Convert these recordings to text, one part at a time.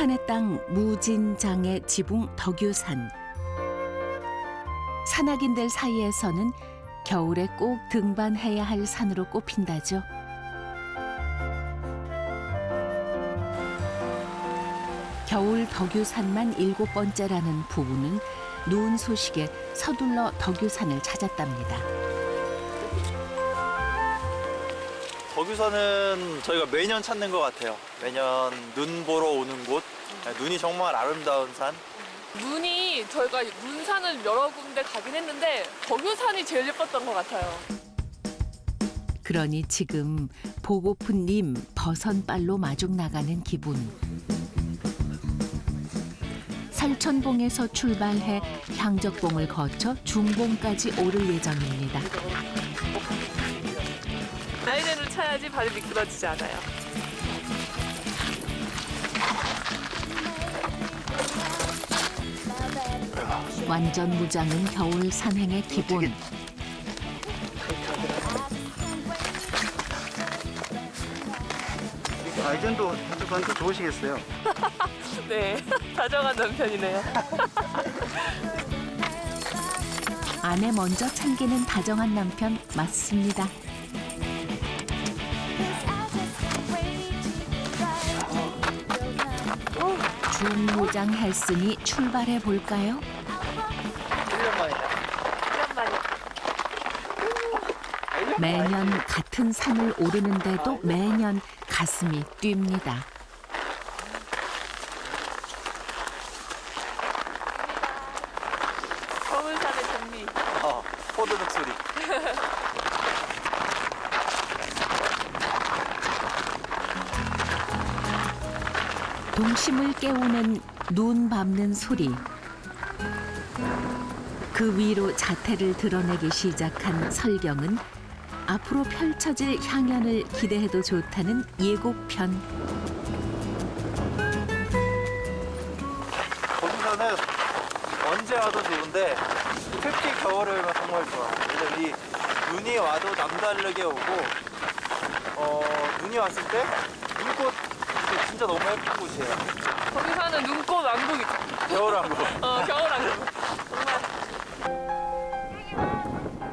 혹한의 땅 무진장의 지붕 덕유산. 산악인들 사이에서는 겨울에 꼭 등반해야 할 산으로 꼽힌다죠. 겨울 덕유산만 일곱 번째라는 부부는 누운 소식에 서둘러 덕유산을 찾았답니다. 덕유산은 저희가 매년 찾는 것 같아요. 매년 눈 보러 오는 곳. 눈이 정말 아름다운 산. 눈이 저희가 눈산을 여러 군데 가긴 했는데 덕유산이 제일 예뻤던 것 같아요. 그러니 지금 보고픈 님 버선발로 마중 나가는 기분. 살천봉에서 출발해 향적봉을 거쳐 중봉까지 오를 예정입니다. 나이대를 차야지 발이 미끄러지지 않아요. 완전 무장은 겨울 산행의 기본. 아이전도 한쪽한테 좋으시겠어요. 네, 다정한 남편이네요. 아내 먼저 챙기는 다정한 남편 맞습니다. 중무장 했으니 출발해 볼까요? 1년 만이네. 오랜만이야. 매년 같은 산을 오르는데도 매년 가슴이 뜁니다. 동심을 깨우는 눈 밟는 소리. 그 위로 자태를 드러내기 시작한 설경은 앞으로 펼쳐질 향연을 기대해도 좋다는 예고편. 덕유산은 언제 와도 좋은데 특히 겨울에 오면 정말 좋아. 이 눈이 와도 남다르게 오고 어, 눈이 왔을 때 진짜 너무 예쁜 곳이에요. 덕유산은 눈꽃 왕국이죠. 겨울 왕국. 어, 겨울 왕국. 정말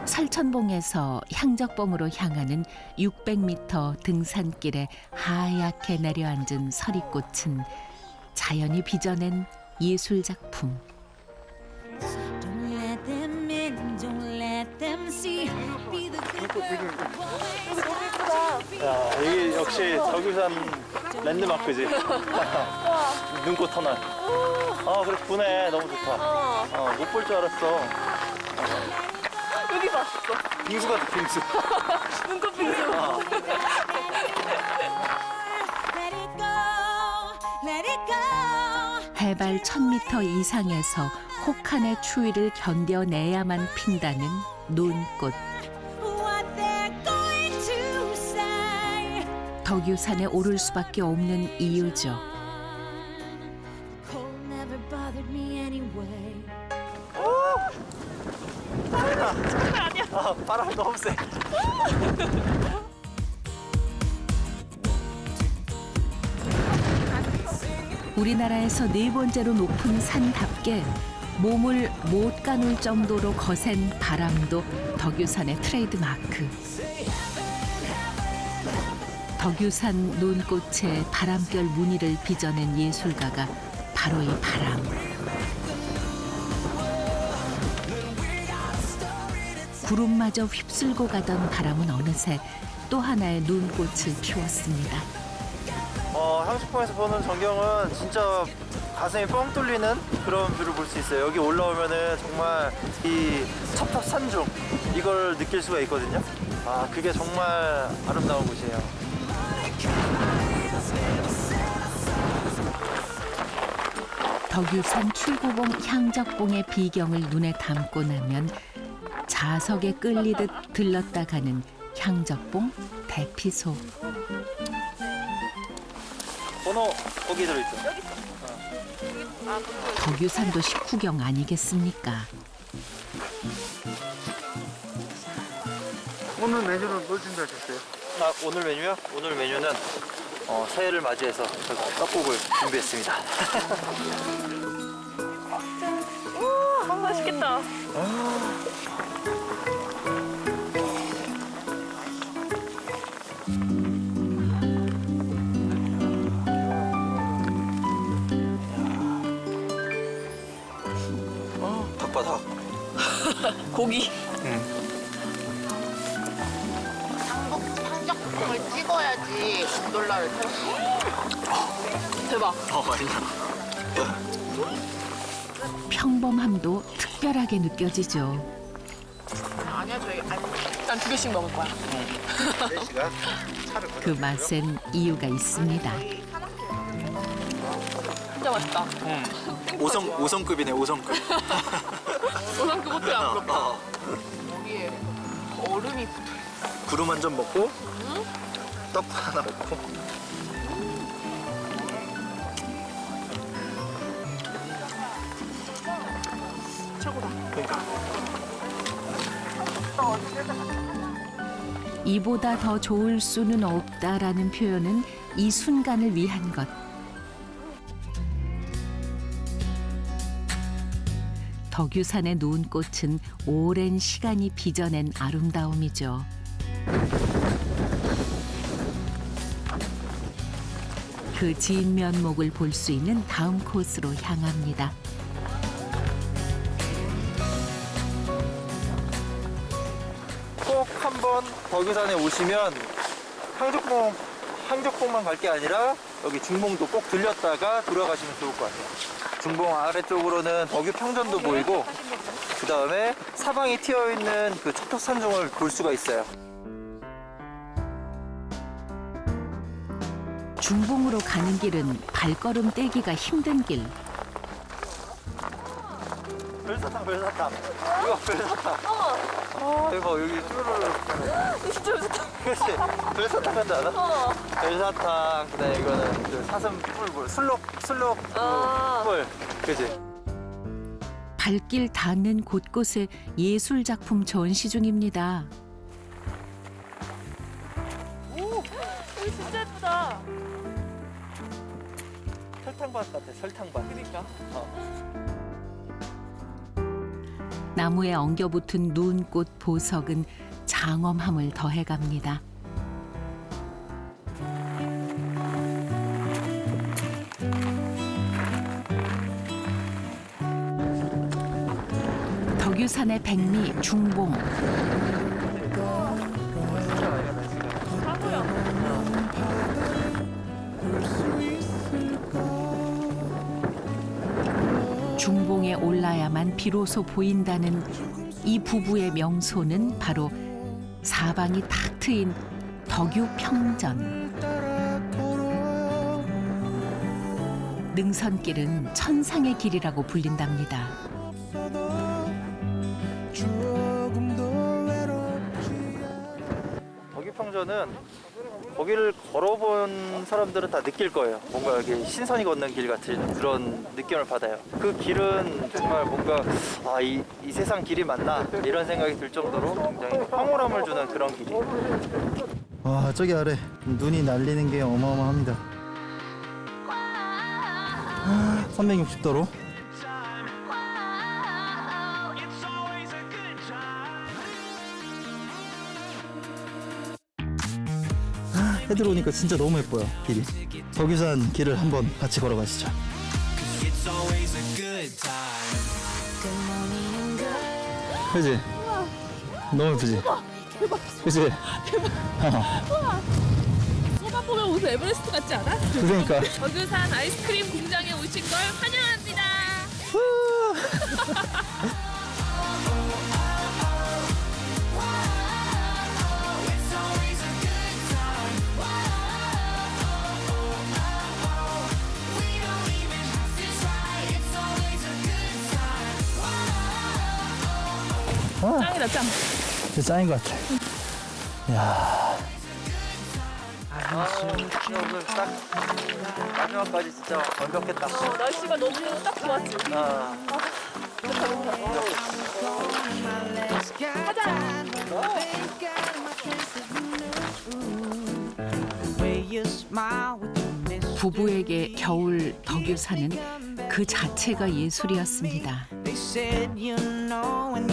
설천봉에서 향적봉으로 향하는 600m 등산길에 하얗게 내려앉은 서리꽃은 자연이 빚어낸 예술 작품. 야, 여기 역시 덕유산 랜드마크지. 눈꽃 터널. 아, 그래, 부네. 너무 좋다. 어, 어, 못 볼 줄 알았어. 여기 봤어. 빙수 같아, 빙수. 눈꽃 빙수. 어. Let it go, let it go. 해발 1000m 이상에서 혹한의 추위를 견뎌내야만 핀다는 눈꽃. 덕유산에 오를 수밖에 없는 이유죠. 아, 바람 너무 세. 우리나라에서 네 번째로 높은 산답게 몸을 못 가눌 정도로 거센 바람도 덕유산의 트레이드 마크. 덕유산 눈꽃에 바람결 무늬를 빚어낸 예술가가 바로 이 바람. 구름마저 휩쓸고 가던 바람은 어느새 또 하나의 눈꽃을 피웠습니다. 어, 향수풍에서 보는 전경은 진짜 가슴이 뻥 뚫리는 그런 뷰를 볼 수 있어요. 여기 올라오면은 정말 이 첩탑 산중 이걸 느낄 수가 있거든요. 아, 그게 정말 아름다운 곳이에요. 덕유산 출구봉 향적봉의 비경을 눈에 담고 나면 자석에 끌리듯 들렀다 가는 향적봉 대피소. 번호 거기 들어있죠. 아, 눈꽃. 덕유산도 식후경 아니겠습니까? 오늘 메뉴는 뭘 준비하셨어요? 아, 오늘 메뉴요? 오늘 메뉴는 어, 새해를 맞이해서 저희가 떡국을 준비했습니다. 아, 맛있겠다. 닭 탈 수. 있어. 대박. 어, 맛있나? 평범함도 특별하게 느껴지죠. 아니야 저희 안난두 개씩 먹을 거야. 그 맛엔 이유가 있습니다. 진짜 맛있다. 5성, 5성급이네, 5성급. 오상급 호텔 안 부럽다. 어. 여기에 얼음이 붙어. 구름 한 점 먹고, 떡 하나 먹고. 최고다. 그러니까. 이보다 더 좋을 수는 없다라는 표현은 이 순간을 위한 것. 덕유산의 눈꽃은 오랜 시간이 빚어낸 아름다움이죠. 그 진면목을 볼 수 있는 다음 코스로 향합니다. 꼭 한번 덕유산에 오시면 항족봉, 항족봉만 갈 게 아니라 여기 중봉도 꼭 들렸다가 돌아가시면 좋을 것 같아요. 중봉 아래쪽으로는 덕유 평전도 보이고 그 다음에 사방이 튀어 있는 그 척턱산중을 볼 수가 있어요. 중봉으로 가는 길은 발걸음 떼기가 힘든 길. 별사탕, 별사탕. 이거 별사탕. 아, 대박. 여기 쭈루루. 진짜 맛있다. 그렇지. 별사탕 같지 않아? 별사탕. 그다음에 이거는 그 사슴 뿔, 술록, 술록 그 아. 뿔. 그지? 발길 닿는 곳곳에 예술 작품 전시 중입니다. 설탕밭 같아, 설탕밭. 그니까. 나무에 엉겨붙은 눈꽃 보석은 장엄함을 더해갑니다. 덕유산의 백미 중봉 중봉에 올라야만 비로소 보인다는 이 부부의 명소는 바로 사방이 탁 트인 덕유 평전. 능선길은 천상의 길이라고 불린답니다. 덕유평전은 거기를 걸어본 사람들은 다 느낄 거예요. 뭔가 여기 신선이 걷는 길 같은 그런 느낌을 받아요. 그 길은 정말 뭔가 아, 이, 이 세상 길이 맞나? 이런 생각이 들 정도로 굉장히 황홀함을 주는 그런 길이. 와 저기 아래 눈이 날리는 게 어마어마합니다. 360도로. 해 들어오니까 진짜 너무 예뻐요 길이. 덕유산 길을 한번 같이 걸어가시죠. 그지? 너무 예쁘지? 그지? 소만 보면 무슨 에베레스트 같지 않아? 그러니까 덕유산 아이스크림 공장에 오신 걸 환영합니다. 짱이다 짱. 진짜 짱인 것 같아. 야 아, 진짜 오늘 딱 마지막까지 진짜 완벽했다. 어, 날씨가 너무 딱 좋았지. 아. 부부에게 겨울 덕유산은 그 자체가 예술이었습니다. They said, you know, when